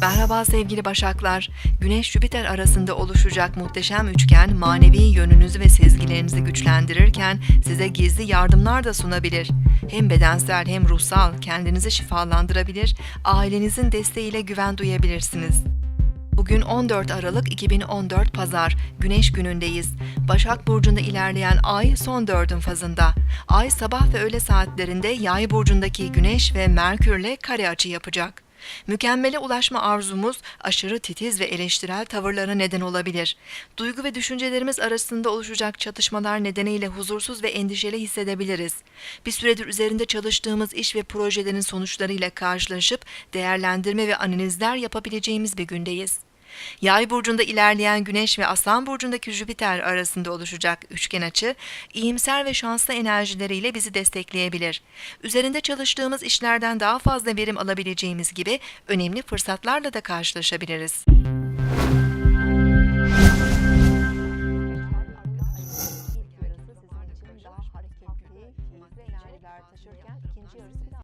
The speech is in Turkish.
Merhaba sevgili Başaklar. Güneş-Jüpiter arasında oluşacak muhteşem üçgen manevi yönünüzü ve sezgilerinizi güçlendirirken size gizli yardımlar da sunabilir. Hem bedensel hem ruhsal kendinizi şifalandırabilir, ailenizin desteğiyle güven duyabilirsiniz. Bugün 14 Aralık 2014 Pazar, Güneş günündeyiz. Başak Burcu'nda ilerleyen ay son dördün fazında. Ay sabah ve öğle saatlerinde Yay Burcu'ndaki Güneş ve Merkürle kare açı yapacak. Mükemmele ulaşma arzumuz aşırı titiz ve eleştirel tavırlara neden olabilir. Duygu ve düşüncelerimiz arasında oluşacak çatışmalar nedeniyle huzursuz ve endişeli hissedebiliriz. Bir süredir üzerinde çalıştığımız iş ve projelerin sonuçlarıyla karşılaşıp değerlendirme ve analizler yapabileceğimiz bir gündeyiz. Yay burcunda ilerleyen Güneş ve Aslan burcundaki Jüpiter arasında oluşacak üçgen açı, iyimser ve şanslı enerjileriyle bizi destekleyebilir. Üzerinde çalıştığımız işlerden daha fazla verim alabileceğimiz gibi önemli fırsatlarla da karşılaşabiliriz.